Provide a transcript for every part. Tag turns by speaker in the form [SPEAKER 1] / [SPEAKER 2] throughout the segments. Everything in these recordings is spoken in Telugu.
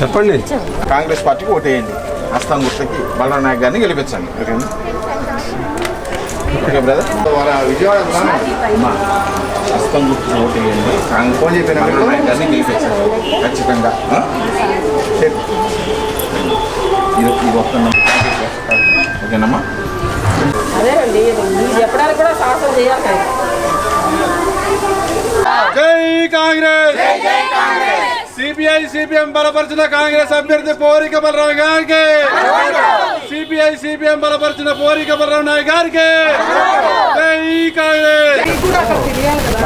[SPEAKER 1] చెప్పండి.
[SPEAKER 2] కాంగ్రెస్ పార్టీకి ఓటేయండి. హస్తం గుర్తుకి బలరాం నాయక్ గారిని గెలిపించండి. ఓకేనా? ఓకే బ్రదర్ వాళ్ళ విజయవాడ అమ్మా, హస్తం గుర్తుకి ఓటేయండి. కాంగ్రెస్ బలరాం నాయక్ గారిని గెలిపించండి. ఖచ్చితంగా. ఇది వస్తున్నాం ఓకేనమ్మా?
[SPEAKER 3] అదేనండి మీరు చెప్పడానికి కూడా సాహసం చేయాలి కదా.
[SPEAKER 1] జై కాంగ్రెస్! సిపిఐ సిపిఎం బలపరిచిన కాంగ్రెస్ అభ్యర్థి పోరిక బలరావు గారికి. సిపిఐ సిపిఎం బలపరిచిన పోరిక బలరావు నాయక్ గారికి. జై కాంగ్రెస్.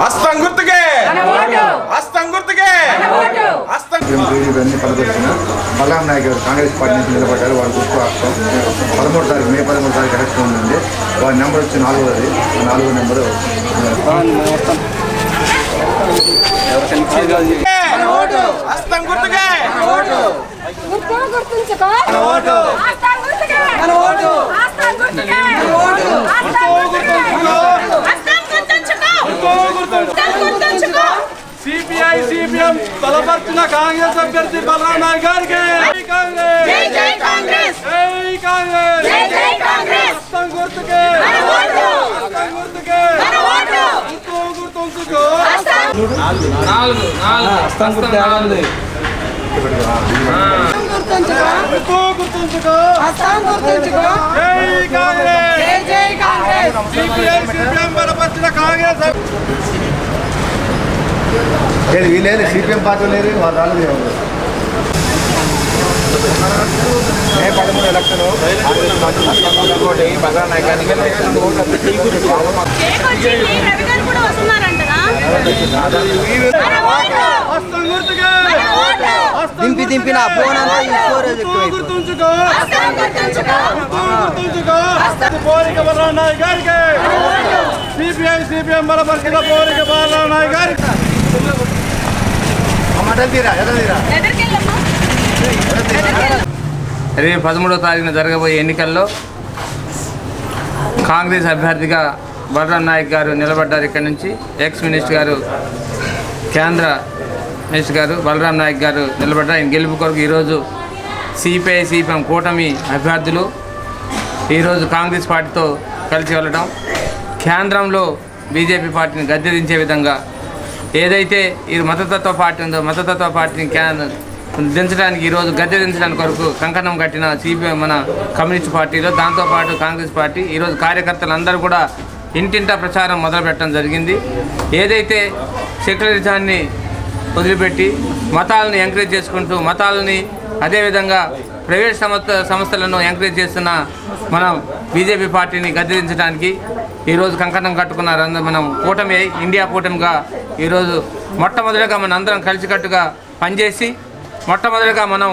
[SPEAKER 2] హస్తం
[SPEAKER 3] నాలుగు
[SPEAKER 2] గుర్తుకే. హస్తం గుర్తుకే. హస్తం ఇవన్నీ పలకొచ్చిన. బలరాం నాయక్ గారు కాంగ్రెస్ పార్టీ నుంచి నిలబడ్డారు వాళ్ళ గుర్తు హస్తం పదమూడు తారీఖు మే పదమూడు తారీఖు ఎలక్షన్ ఉందండి. వారి నెంబర్ వచ్చి నాలుగోది. ఆ నాలుగో నెంబరు హస్తం గుర్తుకే.
[SPEAKER 4] గుర్తు గుర్తుంచుకో. ఆస్థాన్ గుర్తుకే.
[SPEAKER 1] సిపిఐ సిపిఎం బలపరిచిన కాంగ్రెస్ అభ్యర్థి బలరావు నాయక్ గారికి. కాంగ్రెస్.
[SPEAKER 4] జై జై కాంగ్రెస్.
[SPEAKER 1] జై కాంగ్రెస్.
[SPEAKER 4] జై జై కాంగ్రెస్.
[SPEAKER 1] హస్తం గుర్తుకే. గుర్తుకే. గుర్తుంచుకో. గుర్తు గుర్తుంచుకో.
[SPEAKER 4] ఆస్థాన్ గుర్తుంచుకో
[SPEAKER 1] జై కాంగ్రెస్
[SPEAKER 4] జై జై కాంగ్రెస్
[SPEAKER 1] సిపిఐ సిపిఎం బలపరిచిన కాంగ్రెస్
[SPEAKER 2] లేదు వీలేదు సిపిఎం పార్టీ లేదు వాళ్ళు రాలేదు. మే పదమూడు ఎలక్షన్ ఇంకోటి బలరాం నాయక్ గారిని గెలిపించండి.
[SPEAKER 4] కేక్ వచ్చింది రవి గారు కూడా వస్తున్నారంటగా మన ఓటు
[SPEAKER 1] హస్తం గుర్తుకే
[SPEAKER 4] మన ఓటు
[SPEAKER 1] హస్తం
[SPEAKER 5] దింపి దింపి నా ఫోన్ అంతా ఈ స్టోరేజ్
[SPEAKER 1] గుర్తుంచుకో
[SPEAKER 4] గుర్తుంచుకో.
[SPEAKER 1] బలరావు గారికి. సిపిఐ సిపిఎం బలపరిచిన బలరావు గారికి.
[SPEAKER 6] రేపు పదమూడవ తారీఖున జరగబోయే ఎన్నికల్లో కాంగ్రెస్ అభ్యర్థిగా బలరాం నాయక్ గారు నిలబడ్డారు ఇక్కడ నుంచి. ఎక్స్ మినిస్టర్ గారు కేంద్ర మహేష్ గారు బలరాం నాయక్ గారు నిలబడ్డారు. ఆయన గెలుపు కొరకు ఈరోజు సిపిఐ సిపిఎం కూటమి అభ్యర్థులు ఈరోజు కాంగ్రెస్ పార్టీతో కలిసి వెళ్ళడం కేంద్రంలో బీజేపీ పార్టీని గద్దెదించే విధంగా ఏదైతే ఈ మతతత్వ పార్టీ ఉందో మతతత్వ పార్టీని దించడానికి ఈరోజు గద్దె దించడానికి కొరకు కంకణం కట్టిన సిపిఎం మన కమ్యూనిస్ట్ పార్టీలో దాంతోపాటు కాంగ్రెస్ పార్టీ ఈరోజు కార్యకర్తలందరూ కూడా ఇంటింటా ప్రచారం మొదలుపెట్టడం జరిగింది. ఏదైతే సెక్యులరిజాన్ని వదిలిపెట్టి మతాలను ఎంకరేజ్ చేసుకుంటూ మతాలని అదేవిధంగా ప్రైవేట్ సంస్థ సంస్థలను ఎంకరేజ్ చేస్తున్న మనం బీజేపీ పార్టీని గద్దెదించడానికి ఈరోజు కంకణం కట్టుకున్నారందరం మనం కూటమి ఇండియా కూటమిగా ఈరోజు మొట్టమొదటిగా మన అందరం కలిసికట్టుగా పనిచేసి మొట్టమొదటిగా మనం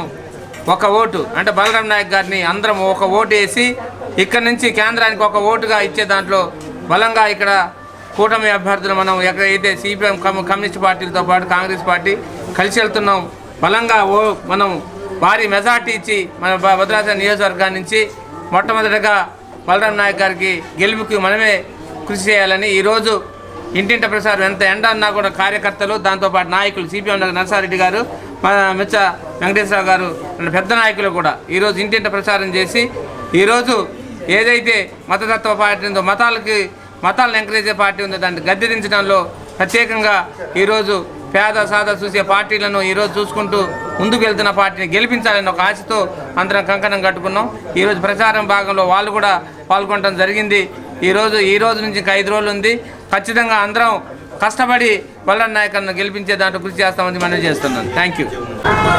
[SPEAKER 6] ఒక ఓటు అంటే బలరాం నాయక్ గారిని అందరం ఒక ఓటు వేసి ఇక్కడ నుంచి కేంద్రానికి ఒక ఓటుగా ఇచ్చే దాంట్లో బలంగా ఇక్కడ కూటమి అభ్యర్థులు మనం ఎక్కడైతే సిపిఎం కమ్ కమ్యూనిస్ట్ పార్టీలతో పాటు కాంగ్రెస్ పార్టీ కలిసి వెళ్తున్నాం బలంగా ఓ మనం భారీ మెజార్టీ ఇచ్చి మన భద్రాచలం నియోజకవర్గాన్ని నుంచి మొట్టమొదటిగా బలరాం నాయక్ గారికి గెలుపుకి మనమే కృషి చేయాలని ఈరోజు ఇంటింట ప్రసారం ఎంత ఎండ అన్నా కూడా కార్యకర్తలు దాంతోపాటు నాయకులు సిపిఎం నరసారెడ్డి గారు మన మిచ్చ వెంకటేశ్వరరావు గారు పెద్ద నాయకులు కూడా ఈరోజు ఇంటింట ప్రచారం చేసి ఈరోజు ఏదైతే మతతత్వ పార్టీ మతాలకి మతాలను ఎంకరేజ్ చేసే పార్టీ ఉంది. దాన్ని గద్దెదించడంలో ప్రత్యేకంగా ఈరోజు పేద సాదా చూసే పార్టీలను ఈరోజు చూసుకుంటూ ముందుకు వెళ్తున్న పార్టీని గెలిపించాలని ఒక ఆశతో అందరం కంకణం కట్టుకున్నాం. ఈరోజు ప్రచారం భాగంలో వాళ్ళు కూడా పాల్గొనడం జరిగింది. ఈరోజు ఈ రోజు నుంచి ఇంకా ఐదు రోజులు ఉంది. ఖచ్చితంగా అందరం కష్టపడి బల్లం నాయకర్ను గెలిపించే దాంట్లో కృషి చేస్తామని మనం చేస్తున్నాను థ్యాంక్ యూ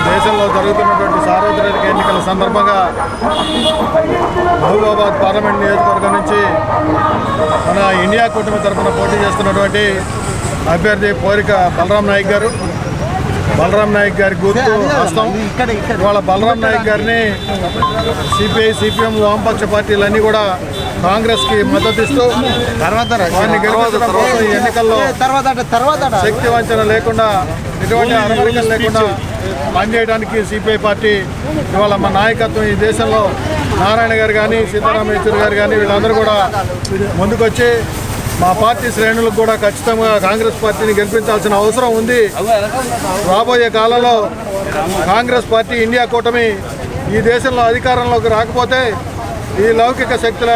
[SPEAKER 7] దేశంలో జరుగుతున్నటువంటి సార్వత్రిక ఎన్నికల సందర్భంగా మహబూబాబాద్ పార్లమెంట్ నియోజకవర్గం నుంచి మన ఇండియా కూటమి తరఫున పోటీ చేస్తున్నటువంటి అభ్యర్థి పోరిక బలరాం నాయక్ గారు. బలరాం నాయక్ గారి గుర్తు హస్తం. ఇవాళ బలరాం నాయక్ గారిని సిపిఐ సిపిఎం వామపక్ష పార్టీలన్నీ కూడా కాంగ్రెస్కి మద్దతు ఇస్తూ కోసం ఈ ఎన్నికల్లో
[SPEAKER 8] తర్వాత తర్వాత
[SPEAKER 7] శక్తి వంచన లేకుండా ఎటువంటి అరమరికలు లేకుండా పనిచేయడానికి సిపిఐ పార్టీ ఇవాళ మా నాయకత్వం ఈ దేశంలో నారాయణ గారు కానీ సీతారామ యేచూరి గారు కానీ వీళ్ళందరూ కూడా ముందుకొచ్చి మా పార్టీ శ్రేణులకు కూడా ఖచ్చితంగా కాంగ్రెస్ పార్టీని గెలిపించాల్సిన అవసరం ఉంది. రాబోయే కాలంలో కాంగ్రెస్ పార్టీ ఇండియా కూటమి ఈ దేశంలో అధికారంలోకి రాకపోతే ఈ లౌకిక శక్తుల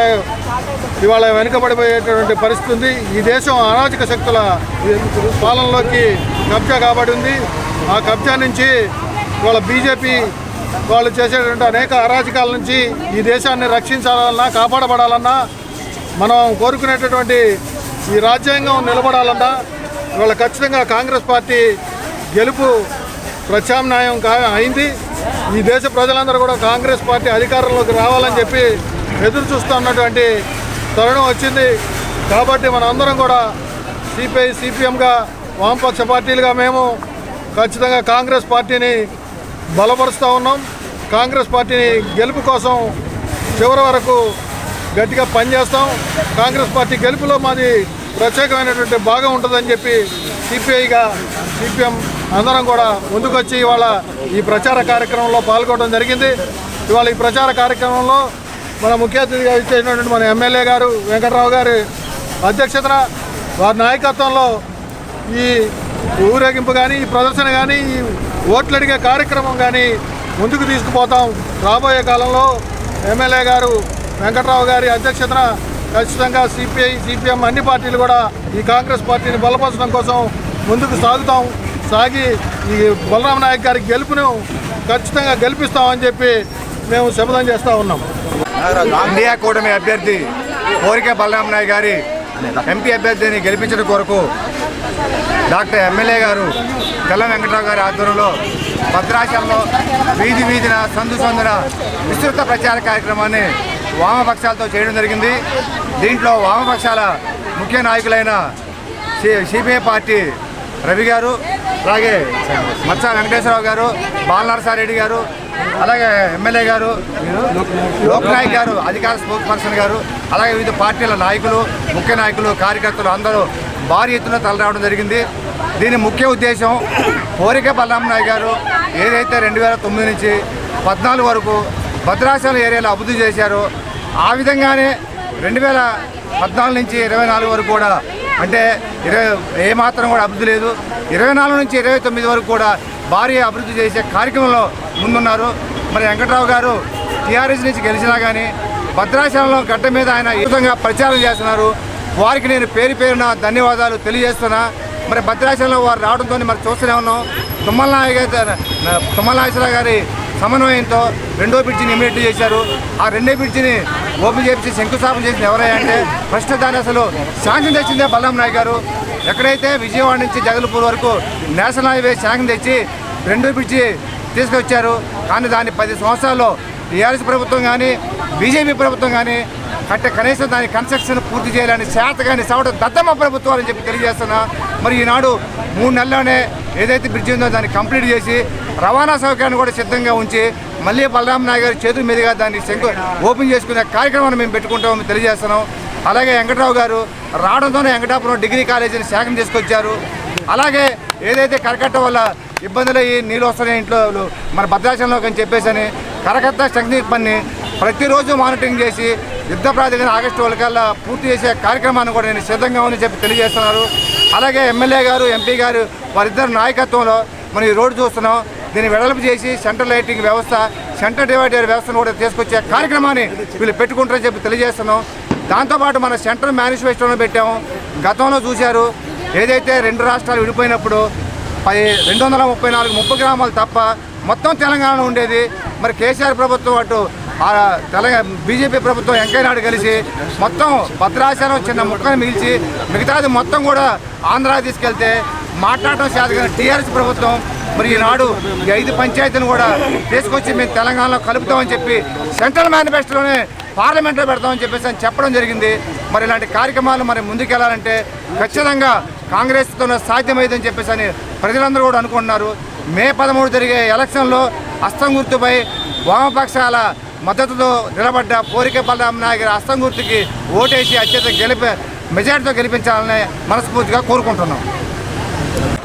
[SPEAKER 7] ఇవాళ వెనుకబడిపోయేటటువంటి పరిస్థితి ఉంది. ఈ దేశం అరాజక శక్తుల పాలనలోకి కబ్జా కాబడి ఉంది ఆ కబ్జా నుంచి ఇవాళ బీజేపీ వాళ్ళు చేసేటువంటి అనేక అరాచకాల నుంచి ఈ దేశాన్ని రక్షించాలన్నా కాపాడబడాలన్నా మనం కోరుకునేటటువంటి ఈ రాజ్యాంగం నిలబడాలన్నా ఇవాళ ఖచ్చితంగా కాంగ్రెస్ పార్టీ గెలుపు ప్రత్యామ్నాయం కా అయింది. ఈ దేశ ప్రజలందరూ కూడా కాంగ్రెస్ పార్టీ అధికారంలోకి రావాలని చెప్పి ఎదురు చూస్తున్నటువంటి తరుణం వచ్చింది. కాబట్టి మనందరం కూడా సిపిఐ సిపిఎంగా వామపక్ష పార్టీలుగా మేము ఖచ్చితంగా కాంగ్రెస్ పార్టీని బలపరుస్తూ ఉన్నాం. కాంగ్రెస్ పార్టీని గెలుపు కోసం చివరి వరకు గట్టిగా పనిచేస్తాం. కాంగ్రెస్ పార్టీ గెలుపులో మాది ప్రత్యేకమైనటువంటి భాగం ఉంటుందని చెప్పి సిపిఐగా సిపిఎం అందరం కూడా ముందుకొచ్చి ఇవాళ ఈ ప్రచార కార్యక్రమంలో పాల్గొనడం జరిగింది. ఇవాళ ఈ ప్రచార కార్యక్రమంలో మన ముఖ్య అతిథిగా ఇచ్చేసినటువంటి మన ఎమ్మెల్యే గారు వెంకట్రావు గారి అధ్యక్షతన వారి నాయకత్వంలో ఈ ఊరేగింపు కానీ ఈ ప్రదర్శన కానీ ఈ ఓట్లు అడిగే కార్యక్రమం కానీ ముందుకు తీసుకుపోతాం. రాబోయే కాలంలో ఎమ్మెల్యే గారు వెంకట్రావు గారి అధ్యక్షతన ఖచ్చితంగా సిపిఐ సిపిఎం అన్ని పార్టీలు కూడా ఈ కాంగ్రెస్ పార్టీని బలపరచడం కోసం ముందుకు సాగుతాం. సాగి ఈ బలరామ నాయక్ గారి గెలుపును ఖచ్చితంగా గెలిపిస్తామని చెప్పి మేము శపథం చేస్తూ ఉన్నాం.
[SPEAKER 9] ఇండియా కూటమి అభ్యర్థి కోరిక బలరామ నాయక్ గారి ఎంపీ అభ్యర్థిని గెలిపించడం కొరకు డాక్టర్ ఎమ్మెల్యే గారు తెల్ల వెంకటరావు గారి ఆధ్వర్యంలో భద్రాచలంలో వీధి వీధిన సందు సందున విస్తృత ప్రచార కార్యక్రమాన్ని వామపక్షాలతో చేయడం జరిగింది. దీంట్లో వామపక్షాల ముఖ్య నాయకులైన C- CPI party Ravi garu అలాగే మత్స వెంకటేశ్వరరావు గారు బాలనరసారెడ్డి గారు అలాగే ఎమ్మెల్యే గారు లోక్నాయక్ గారు అధికార స్పోక్స్ పర్సన్ గారు అలాగే వివిధ పార్టీల నాయకులు ముఖ్య నాయకులు కార్యకర్తలు అందరూ భారీ ఎత్తున తలరావడం జరిగింది. దీని ముఖ్య ఉద్దేశం కోరిక బలరాం నాయక్ గారు ఏదైతే రెండు వేల తొమ్మిది నుంచి పద్నాలుగు వరకు భద్రాచలం ఏరియాలో అభివృద్ధి చేశారో ఆ విధంగానే రెండు వేల పద్నాలుగు నుంచి ఇరవై నాలుగు వరకు కూడా అంటే ఇరవై ఏమాత్రం కూడా అభివృద్ధి లేదు. ఇరవై నాలుగు నుంచి ఇరవై తొమ్మిది వరకు కూడా భారీ అభివృద్ధి చేసే కార్యక్రమంలో ముందున్నారు. మరి వెంకట్రావు గారు టీఆర్ఎస్ నుంచి గెలిచినా కానీ భద్రాచలంలో గడ్డ మీద ఆయన ఈ విధంగా ప్రచారం చేస్తున్నారు. వారికి నేను పేరు పేరున ధన్యవాదాలు తెలియజేస్తున్నా. మరి భద్రాచలంలో వారు రావడంతో మరి చూస్తూనే ఉన్నాం. తుమ్మల నాయక తుమ్మల నాగేశ్వరరావు గారి సమన్వయంతో రెండో బ్రిడ్జిని ఇమీడియట్ చేశారు. ఆ రెండో బ్రిడ్జిని ఓపెన్ చేసి శంకుస్థాపన చేసింది ఎవరై అంటే ఫస్ట్ దాని అసలు శాంక్షన్ తెచ్చిందే బలరాం నాయ్ గారు? ఎక్కడైతే విజయవాడ నుంచి జగల్పూర్ వరకు నేషనల్ హైవే శాంక్షన్ తెచ్చి రెండో బ్రిడ్జి తీసుకొచ్చారు. కానీ దాన్ని పది సంవత్సరాల్లో టీఆర్ఎస్ ప్రభుత్వం కానీ బీజేపీ ప్రభుత్వం కానీ కట్టే కనీసం దాని కన్స్ట్రక్షన్ పూర్తి చేయాలని శాత కానీ సవట దత్తమ్మ ప్రభుత్వాలు చెప్పి తెలియజేస్తున్నా. మరి ఈనాడు మూడు నెలల్లోనే ఏదైతే బ్రిడ్జ్ ఉందో దాన్ని కంప్లీట్ చేసి రవాణా సౌకర్యాన్ని కూడా సిద్ధంగా ఉంచి మళ్ళీ బలరాం నాయక్ గారి చేతుల మీదుగా దాన్ని శంకు ఓపెన్ చేసుకునే కార్యక్రమాన్ని మేము పెట్టుకుంటామని తెలియజేస్తున్నాం. అలాగే వెంకట్రావు గారు రావడంతోనే వెంకటాపురం డిగ్రీ కాలేజీని శాఖం తీసుకొచ్చారు. అలాగే ఏదైతే కరకట్ట వల్ల ఇబ్బందులు అయ్యి నీళ్ళు వస్తున్నాయి ఇంట్లో మన భద్రాచలంలోకి అని చెప్పేసి అని టెక్నిక్ పని ప్రతిరోజు మానిటరింగ్ చేసి యుద్ధ ప్రాతిపదికన ఆగస్టు వాళ్ళకల్లా పూర్తి చేసే కార్యక్రమాన్ని కూడా నేను సిద్ధంగా ఉందని చెప్పి తెలియజేస్తున్నారు. అలాగే ఎమ్మెల్యే గారు ఎంపీ గారు వారిద్దరు నాయకత్వంలో మనం ఈ రోడ్డు చూస్తున్నాం. దీన్ని వెడల్పు చేసి సెంటర్ లైటింగ్ వ్యవస్థ సెంటర్ డివైడర్ వ్యవస్థను కూడా తీసుకొచ్చే కార్యక్రమాన్ని వీళ్ళు పెట్టుకుంటారని చెప్పి తెలియజేస్తున్నాం. దాంతోపాటు మన సెంట్రల్ మేనిఫెస్టోలో పెట్టాము. గతంలో చూశారు ఏదైతే రెండు రాష్ట్రాలు విడిపోయినప్పుడు పది రెండు వందల ముప్పై నాలుగు ముప్పై గ్రామాలు తప్ప మొత్తం తెలంగాణ ఉండేది మరి కేసీఆర్ ప్రభుత్వం అటు తెలంగాణ బీజేపీ ప్రభుత్వం వెంకయ్యనాయుడు కలిసి మొత్తం భద్రాచలం చిన్న ముక్కను మిగిల్చి మిగతాది మొత్తం కూడా ఆంధ్రా తీసుకెళ్తే మాట్లాడటం శాతగా టీఆర్ఎస్ ప్రభుత్వం మరి ఈనాడు ఈ ఐదు పంచాయతీలను కూడా తీసుకొచ్చి మేము తెలంగాణలో కలుపుతామని చెప్పి సెంట్రల్ మేనిఫెస్టోలోనే పార్లమెంట్లో పెడతామని చెప్పేసి అని చెప్పడం జరిగింది. మరి ఇలాంటి కార్యక్రమాలు మరి ముందుకెళ్ళాలంటే ఖచ్చితంగా కాంగ్రెస్తో సాధ్యమైందని చెప్పేసి అని ప్రజలందరూ కూడా అనుకుంటున్నారు. మే పదమూడు జరిగే ఎలక్షన్లో అస్తం గుర్తుపై వామపక్షాల మద్దతుతో నిలబడ్డ పోరిక బలరాం నాయక్ అస్తం గుర్తుకి ఓటేసి అత్యంత గెలిపి మెజార్టీతో గెలిపించాలని మనస్ఫూర్తిగా కోరుకుంటున్నాం.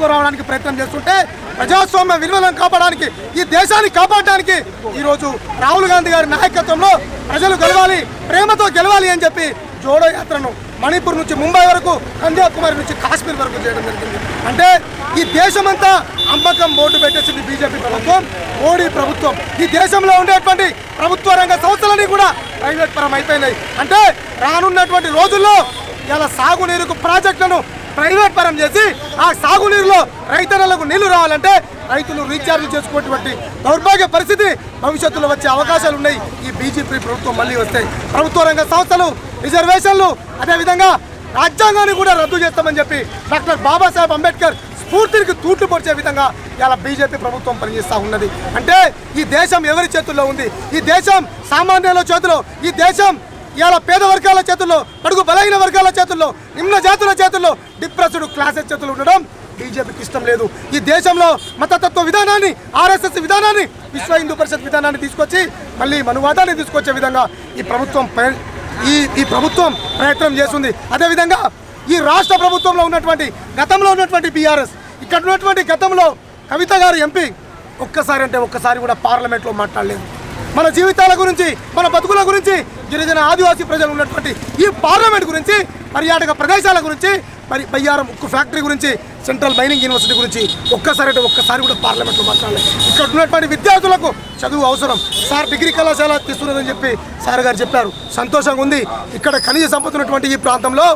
[SPEAKER 10] రావడానికి ప్రయత్నం చేస్తుంటే ప్రజాస్వామ్య విలువలను కాపాడడానికి ఈ దేశాన్ని కాపాడడానికి ఈరోజు రాహుల్ గాంధీ గారి నాయకత్వంలో ప్రజలు గెలవాలి ప్రేమతో గెలవాలి అని చెప్పి జోడో యాత్రను మణిపూర్ నుంచి ముంబై వరకు కన్యాకుమారి నుంచి కాశ్మీర్ వరకు చేయడం జరిగింది. అంటే ఈ దేశమంతా అమ్మకం బోర్డు పెట్టేసింది బీజేపీ ప్రభుత్వం మోడీ ప్రభుత్వం. ఈ దేశంలో ఉండేటువంటి ప్రభుత్వ రంగ సంస్థలన్నీ కూడా ప్రైవేట్ పరం అయిపోయినాయి. అంటే రానున్నటువంటి రోజుల్లో ఇలా సాగునీరుకు ప్రాజెక్టులను ప్రైవేట్ పరం చేసి ఆ సాగునీరులో రైతన్నలకు నీళ్ళు రావాలంటే రైతులు రీఛార్జ్ చేసుకునేటువంటి దౌర్భాగ్య పరిస్థితి భవిష్యత్తులో వచ్చే అవకాశాలు ఉన్నాయి. ఈ బీజేపీ ప్రభుత్వం మళ్ళీ వస్తాయి ప్రభుత్వ రంగ సంస్థలు రిజర్వేషన్లు అదేవిధంగా రాజ్యాంగాన్ని కూడా రద్దు చేస్తామని చెప్పి డాక్టర్ బాబాసాహెబ్ అంబేద్కర్ స్ఫూర్తికి తూట్లు పొడిచే విధంగా ఇలా బీజేపీ ప్రభుత్వం పనిచేస్తూ ఉన్నది. అంటే ఈ దేశం ఎవరి చేతుల్లో ఉంది? ఈ దేశం సామాన్యుల చేతిలో ఈ దేశం ఇవాళ పేద వర్గాల చేతుల్లో పడుగు బలహీన వర్గాల చేతుల్లో నిమ్న జాతుల చేతుల్లో డిప్రెస్డ్ క్లాసెస్ చేతులు ఉండడం బీజేపీకి ఇష్టం లేదు. ఈ దేశంలో మతతత్వ విధానాన్ని ఆర్ఎస్ఎస్ విధానాన్ని విశ్వ హిందూ పరిషత్ విధానాన్ని తీసుకొచ్చి మళ్ళీ మనువాదాన్ని తీసుకొచ్చే విధంగా ఈ ప్రభుత్వం ఈ ఈ ప్రభుత్వం ప్రయత్నం చేస్తుంది. అదేవిధంగా ఈ రాష్ట్ర ప్రభుత్వంలో ఉన్నటువంటి గతంలో ఉన్నటువంటి బీఆర్ఎస్ ఇక్కడ ఉన్నటువంటి గతంలో కవిత గారు ఎంపీ ఒక్కసారి అంటే ఒక్కసారి కూడా పార్లమెంట్లో మాట్లాడలేదు. మన జీవితాల గురించి మన బతుకుల గురించి గిరిజన ఆదివాసీ ప్రజలు ఉన్నటువంటి ఈ పార్లమెంట్ గురించి పర్యాటక ప్రదేశాల గురించి మరి బయ్యారం ఉక్కు ఫ్యాక్టరీ గురించి సెంట్రల్ మైనింగ్ యూనివర్సిటీ గురించి ఒక్కసారి అంటే ఒక్కసారి కూడా పార్లమెంట్లో మాట్లాడలేదు. ఇక్కడ ఉన్నటువంటి విద్యార్థులకు చదువు అవసరం. సార్ డిగ్రీ కళాశాల తీసుకున్నదని చెప్పి సార్ గారు చెప్పారు. సంతోషంగా ఉంది. ఇక్కడ ఖనిజ సంపద ఉన్నటువంటి ఈ ప్రాంతంలో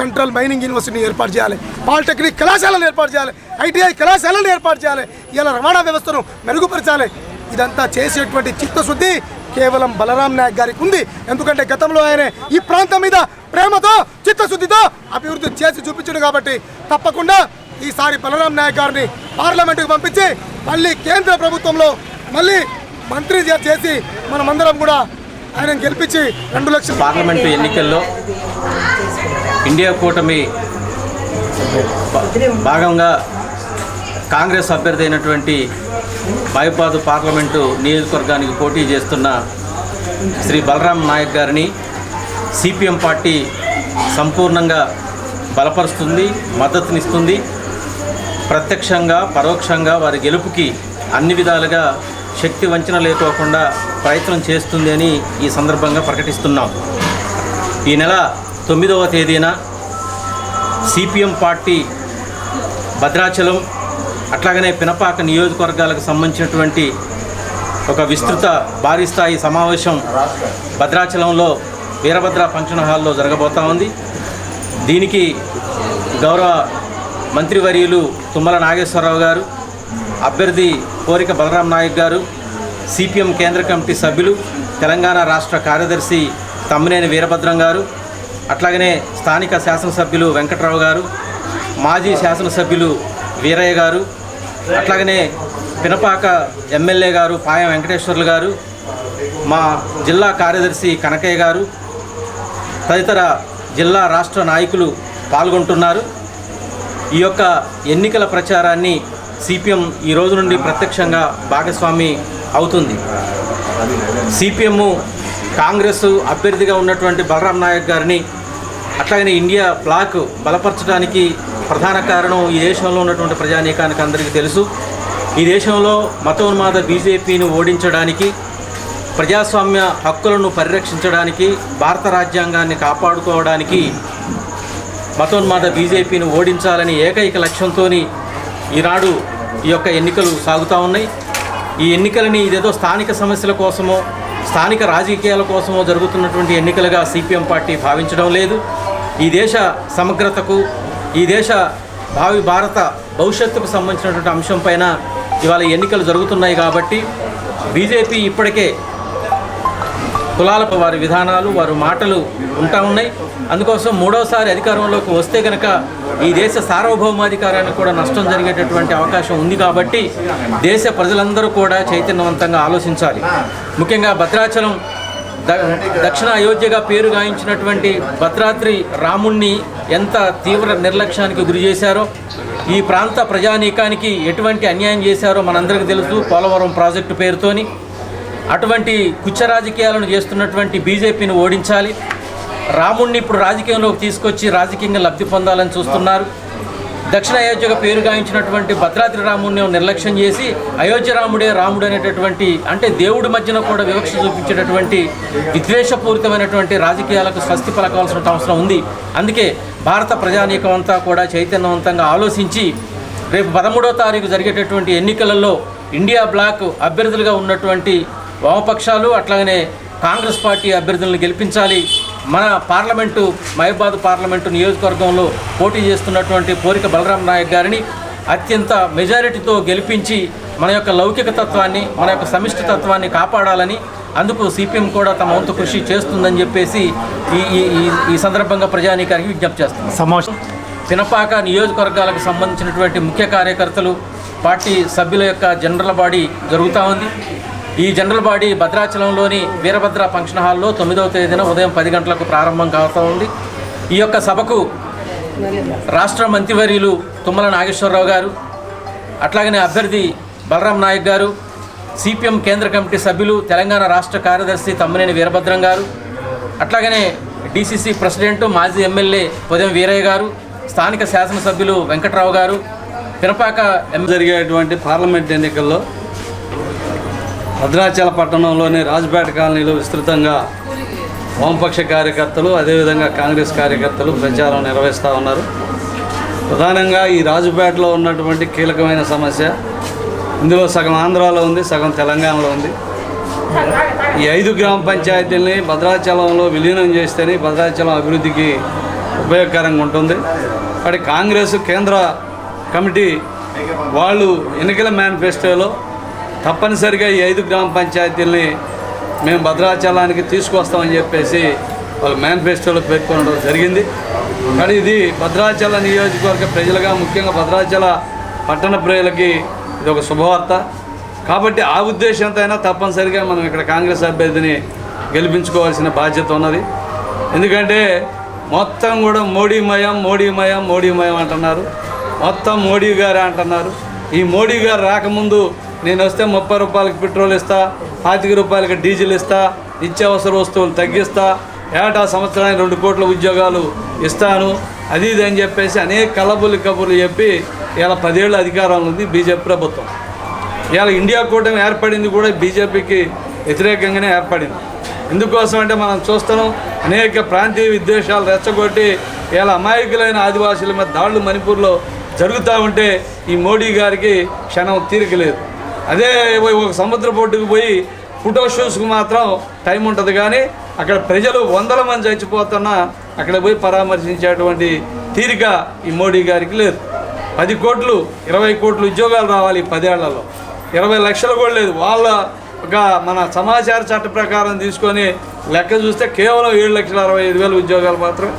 [SPEAKER 10] సెంట్రల్ మైనింగ్ యూనివర్సిటీని ఏర్పాటు చేయాలి. పాలిటెక్నిక్ కళాశాలను ఏర్పాటు చేయాలి. ఐటీఐ కళాశాలను ఏర్పాటు చేయాలి. ఇలా రవాణా వ్యవస్థను మెరుగుపరచాలి. ఇదంతా చేసేటువంటి చిత్తశుద్ధి కేవలం బలరాం నాయక్ గారికి ఉంది. ఎందుకంటే గతంలో ఆయన ఈ ప్రాంతం మీద ప్రేమతో చిత్తశుద్ధితో అభివృద్ధి చేసి చూపించాడు కాబట్టి తప్పకుండా ఈసారి బలరాం నాయక్ గారిని పార్లమెంటుకు పంపించి మళ్ళీ కేంద్ర ప్రభుత్వంలో మళ్ళీ మంత్రి చేసి మనమందరం కూడా ఆయన గెలిపించి రెండు లక్షల
[SPEAKER 11] పార్లమెంటు ఎన్నికల్లో ఇండియా కూటమి భాగంగా కాంగ్రెస్ అభ్యర్థి అయినటువంటి బాయిపాదు పార్లమెంటు నియోజకవర్గానికి పోటీ చేస్తున్న శ్రీ బలరాం నాయక్ గారిని సిపిఎం పార్టీ సంపూర్ణంగా బలపరుస్తుంది మద్దతునిస్తుంది. ప్రత్యక్షంగా పరోక్షంగా వారి గెలుపుకి అన్ని విధాలుగా శక్తి వంచన లేకోకుండా ప్రయత్నం చేస్తుంది అని ఈ సందర్భంగా ప్రకటిస్తున్నాం. ఈ నెల తొమ్మిదవ తేదీన సిపిఎం పార్టీ భద్రాచలం అట్లాగనే పినపాక నియోజకవర్గాలకు సంబంధించినటువంటి ఒక విస్తృత భారీ స్థాయి సమావేశం భద్రాచలంలో వీరభద్ర ఫంక్షన్ హాల్లో జరగబోతా ఉంది. దీనికి గౌరవ మంత్రివర్యులు తుమ్మల నాగేశ్వరరావు గారు అభ్యర్థి కోరిక బలరాం నాయక్ గారు సిపిఎం కేంద్ర కమిటీ సభ్యులు తెలంగాణ రాష్ట్ర కార్యదర్శి తమ్మినేని వీరభద్రం గారు అట్లాగనే స్థానిక శాసనసభ్యులు వెంకట్రావు గారు మాజీ శాసనసభ్యులు వీరయ్య గారు అట్లాగనే పినపాక ఎమ్మెల్యే గారు పాయం వెంకటేశ్వర్లు గారు మా జిల్లా కార్యదర్శి కనకయ్య గారు తదితర జిల్లా రాష్ట్ర నాయకులు పాల్గొంటున్నారు. ఈ యొక్క ఎన్నికల ప్రచారాన్ని సిపిఎం ఈ రోజు నుండి ప్రత్యక్షంగా భాగస్వామి అవుతుంది. సిపిఎం కాంగ్రెస్ అభ్యర్థిగా ఉన్నటువంటి బలరాం నాయక్ గారిని అట్లాగనే ఇండియా బ్లాక్ బలపరచడానికి ప్రధాన కారణం ఈ దేశంలో ఉన్నటువంటి ప్రజానీకానికి అందరికీ తెలుసు. ఈ దేశంలో మతోన్మాద బీజేపీని ఓడించడానికి ప్రజాస్వామ్య హక్కులను పరిరక్షించడానికి భారత రాజ్యాంగాన్ని కాపాడుకోవడానికి మతోన్మాద బీజేపీని ఓడించాలని ఏకైక లక్ష్యంతో ఈనాడు ఈ యొక్క ఎన్నికలు సాగుతూ ఉన్నాయి. ఈ ఎన్నికలని ఇదేదో స్థానిక సమస్యల కోసమో స్థానిక రాజకీయాల కోసమో జరుగుతున్నటువంటి ఎన్నికలుగా సిపిఎం పార్టీ భావించడం లేదు. ఈ దేశ సమగ్రతకు ఈ దేశ భావి భారత భవిష్యత్తుకు సంబంధించినటువంటి అంశం పైన ఇవాళ ఎన్నికలు జరుగుతున్నాయి కాబట్టి బీజేపీ ఇప్పటికే కులాలకు వారి విధానాలు వారి మాటలు ఉంటా ఉన్నాయి. అందుకోసం మూడవసారి అధికారంలోకి వస్తే కనుక ఈ దేశ సార్వభౌమాధికారానికి కూడా నష్టం జరిగేటటువంటి అవకాశం ఉంది కాబట్టి దేశ ప్రజలందరూ కూడా చైతన్యవంతంగా ఆలోచించాలి. ముఖ్యంగా భద్రాచలం దక్షిణ అయోధ్యగా పేరు గాయించినటువంటి భద్రాద్రి రాముణ్ణి ఎంత తీవ్ర నిర్లక్ష్యానికి గురి చేశారో ఈ ప్రాంత ప్రజానీకానికి ఎటువంటి అన్యాయం చేశారో మనందరికీ తెలుసు పోలవరం ప్రాజెక్టు పేరుతోని. అటువంటి కుచ్చ రాజకీయాలను చేస్తున్నటువంటి బీజేపీని ఓడించాలి. రాముణ్ణి ఇప్పుడు రాజకీయంలోకి తీసుకొచ్చి రాజకీయంగా లబ్ధి పొందాలని చూస్తున్నారు. దక్షిణ అయోధ్యగా పేరుగాయించినటువంటి భద్రాద్రి రాముడిని నిర్లక్ష్యం చేసి అయోధ్య రాముడే రాముడు అనేటటువంటి అంటే దేవుడి మధ్యన కూడా వివక్ష చూపించేటటువంటి విద్వేషపూరితమైనటువంటి రాజకీయాలకు స్వస్తి పలకాల్సిన అవసరం ఉంది. అందుకే భారత ప్రజానీకం అంతా కూడా చైతన్యవంతంగా ఆలోచించి రేపు పదమూడో తారీఖు జరిగేటటువంటి ఎన్నికలలో ఇండియా బ్లాక్ అభ్యర్థులుగా ఉన్నటువంటి వామపక్షాలు అట్లాగనే కాంగ్రెస్ పార్టీ అభ్యర్థులను గెలిపించాలి. మన పార్లమెంటు మహబాద్ పార్లమెంటు నియోజకవర్గంలో పోటీ చేస్తున్నటువంటి పోరిక బలరాం నాయక్ గారిని అత్యంత మెజారిటీతో గెలిపించి మన యొక్క లౌకిక తత్వాన్ని మన యొక్క సమిష్టి తత్వాన్ని కాపాడాలని అందుకు సిపిఎం కూడా తమ వంతు కృషి చేస్తుందని చెప్పేసి ఈ ఈ- సందర్భంగా ప్రజానీకానికి విజ్ఞప్తి చేస్తున్నాం.
[SPEAKER 10] సమావేశం
[SPEAKER 11] పినపాక నియోజకవర్గాలకు సంబంధించినటువంటి ముఖ్య కార్యకర్తలు పార్టీ సభ్యుల యొక్క జనరల్ బాడీ జరుగుతూ ఉంది. ఈ జనరల్ బాడీ భద్రాచలంలోని వీరభద్ర ఫంక్షన్ హాల్లో తొమ్మిదవ తేదీన ఉదయం పది గంటలకు ప్రారంభం కావస్తూ ఉంది. ఈ యొక్క సభకు రాష్ట్ర మంత్రివర్యులు తుమ్మల నాగేశ్వరరావు గారు అట్లాగనే అభ్యర్థి బలరాం నాయక్ గారు సిపిఎం కేంద్ర కమిటీ సభ్యులు తెలంగాణ రాష్ట్ర కార్యదర్శి తమ్మినేని వీరభద్రం గారు అట్లాగనే డిసిసి ప్రెసిడెంట్ మాజీ ఎమ్మెల్యే ఉదయం వీరయ్య గారు స్థానిక శాసనసభ్యులు వెంకట్రావు గారు పిరపాక ఎమ్
[SPEAKER 1] జరిగేటువంటి పార్లమెంట్ ఎన్నికల్లో భద్రాచల పట్టణంలోని రాజ్పేట కాలనీలో విస్తృతంగా వామపక్ష కార్యకర్తలు అదేవిధంగా కాంగ్రెస్ కార్యకర్తలు ప్రచారం నిర్వహిస్తూ ఉన్నారు. ప్రధానంగా ఈ రాజుపేటలో ఉన్నటువంటి కీలకమైన సమస్య ఇందులో సగం ఆంధ్రాలో ఉంది సగం తెలంగాణలో ఉంది. ఈ ఐదు గ్రామ పంచాయతీల్ని భద్రాచలంలో విలీనం చేస్తేనే భద్రాచలం అభివృద్ధికి ఉపయోగకరంగా ఉంటుంది. మరి కాంగ్రెస్ కేంద్ర కమిటీ వాళ్ళు ఎన్నికల మేనిఫెస్టోలో తప్పనిసరిగా ఈ ఐదు గ్రామ పంచాయతీల్ని మేము భద్రాచలానికి తీసుకొస్తామని చెప్పేసి వాళ్ళు మేనిఫెస్టోలో పేర్కొనడం జరిగింది. కానీ ఇది భద్రాచల నియోజకవర్గ ప్రజలుగా ముఖ్యంగా భద్రాచల పట్టణ ప్రజలకి ఇది ఒక శుభవార్త. కాబట్టి ఆ ఉద్దేశంతో అయినా తప్పనిసరిగా మనం ఇక్కడ కాంగ్రెస్ అభ్యర్థిని గెలిపించుకోవాల్సిన బాధ్యత ఉన్నది. ఎందుకంటే మొత్తం కూడా మోడీమయం మోడీమయం మోడీమయం అంటున్నారు. మొత్తం మోడీ గారే అంటున్నారు. ఈ మోడీ గారు రాకముందు నేను వస్తే ముప్పై రూపాయలకి పెట్రోల్ ఇస్తా పాతిక రూపాయలకి డీజిల్ ఇస్తా నిత్యావసర వస్తువులు తగ్గిస్తా ఏటా సంవత్సరానికి రెండు కోట్ల ఉద్యోగాలు ఇస్తాను అది ఇది అని చెప్పేసి అనేక కలబులు కబుర్లు చెప్పి ఇలా పదేళ్ళు అధికారంలో ఉంది బీజేపీ ప్రభుత్వం. ఇవాళ ఇండియా కూటమి ఏర్పడింది కూడా బీజేపీకి వ్యతిరేకంగానే ఏర్పడింది. ఎందుకోసం అంటే మనం చూస్తున్నాం అనేక ప్రాంతీయ విద్వేషాలు రెచ్చగొట్టి ఇలా అమాయకులైన ఆదివాసుల మీద దాడులు మణిపూర్లో జరుగుతూ ఉంటే ఈ మోడీ గారికి క్షణం తీరిక లేదు. అదే ఒక సముద్ర బోర్డుకు పోయి ఫోటో షూస్కి మాత్రం టైం ఉంటుంది కానీ అక్కడ ప్రజలు వందల మంది చచ్చిపోతున్నా అక్కడ పోయి పరామర్శించేటువంటి తీరిక ఈ మోడీ గారికి లేదు. పది కోట్లు ఇరవై కోట్లు ఉద్యోగాలు రావాలి పదేళ్ళలో. ఇరవై లక్షలు కూడా లేదు. వాళ్ళ ఒక మన సమాచార చట్ట ప్రకారం తీసుకొని లెక్క చూస్తే కేవలం ఏడు లక్షల అరవై ఐదు వేల ఉద్యోగాలు మాత్రం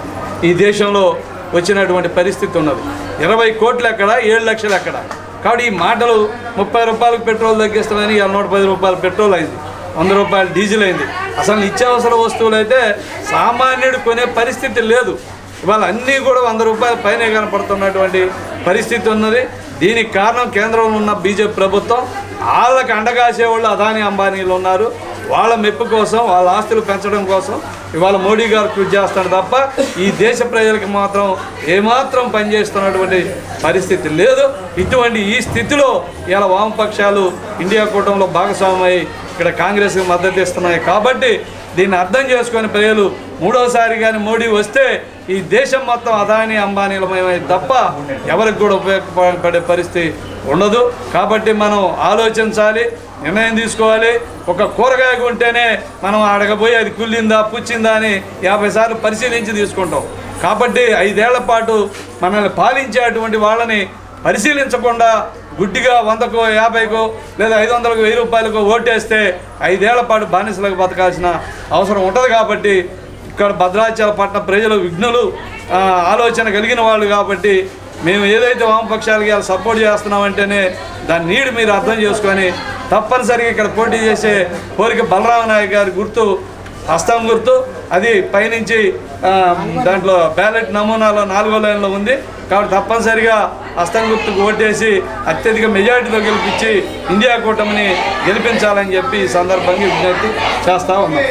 [SPEAKER 1] ఈ దేశంలో వచ్చినటువంటి పరిస్థితి ఉన్నది. ఇరవై కోట్లు ఎక్కడ? ఏడు లక్షలు ఎక్కడ? కాబట్టి ఈ మాటలు ముప్పై రూపాయలకు పెట్రోల్ తగ్గిస్తామని ఇవాళ నూట పది రూపాయలు పెట్రోల్ అయింది. వంద రూపాయలు డీజిల్ అయింది. అసలు నిత్యావసర వస్తువులు అయితే సామాన్యుడు కొనే పరిస్థితి లేదు. ఇవాళ అన్నీ కూడా వంద రూపాయల పైనే కనపడుతున్నటువంటి పరిస్థితి ఉన్నది. దీనికి కారణం కేంద్రంలో ఉన్న బీజేపీ ప్రభుత్వం. వాళ్ళకి అండగాసేవాళ్ళు అదాని అంబానీలు ఉన్నారు. వాళ్ళ మెప్పు కోసం వాళ్ళ ఆస్తులు పెంచడం కోసం ఇవాళ మోడీ గారు కృషి చేస్తాడు తప్ప ఈ దేశ ప్రజలకు మాత్రం ఏమాత్రం పనిచేస్తున్నటువంటి పరిస్థితి లేదు. ఇటువంటి ఈ స్థితిలో ఇలా వామపక్షాలు ఇండియా కూటమిలో భాగస్వామ్యమై ఇక్కడ కాంగ్రెస్కి మద్దతు ఇస్తున్నాయి. కాబట్టి దీన్ని అర్థం చేసుకొని ప్రజలు మూడోసారి కానీ మోడీ వస్తే ఈ దేశం మొత్తం అదాని అంబానీలమయమై తప్ప ఎవరికి కూడా ఉపయోగపడే పరిస్థితి ఉండదు. కాబట్టి మనం ఆలోచించాలి నిర్ణయం తీసుకోవాలి. ఒక కూరగాయ కొంటేనే మనం అడగబోయి అది కుళ్ళిందా పుచ్చిందా అని యాభై సార్లు పరిశీలించి తీసుకుంటాం. కాబట్టి ఐదేళ్ళ పాటు మనల్ని పాలించేటువంటి వాళ్ళని పరిశీలించకుండా గుడ్డిగా వందకో యాభైకో లేదా ఐదు వందలకు వెయ్యి రూపాయలకు ఓటేస్తే ఐదేళ్ళ పాటు బానిసలకు బతకాల్సిన అవసరం ఉంటుంది కాబట్టి ఇక్కడ భద్రాచల పట్టణ ప్రజలు విఘ్నులు ఆలోచన కలిగిన వాళ్ళు కాబట్టి మేము ఏదైతే వామపక్షాలకి సపోర్ట్ చేస్తున్నామంటేనే దాని నీడు మీరు అర్థం చేసుకొని తప్పనిసరిగా ఇక్కడ పోటీ చేసే కోరిక బలరామ నాయక్ గారి గుర్తు హస్తం గుర్తు. అది పైనుంచి దాంట్లో బ్యాలెట్ నమూనాలో నాలుగో లైన్లో ఉంది. కాబట్టి తప్పనిసరిగా హస్తం గుర్తుకు ఓటేసి అత్యధిక మెజారిటీతో గెలిపించి ఇండియా కూటమిని గెలిపించాలని చెప్పి ఈ సందర్భంగా విజ్ఞప్తి చేస్తా ఉన్నాం.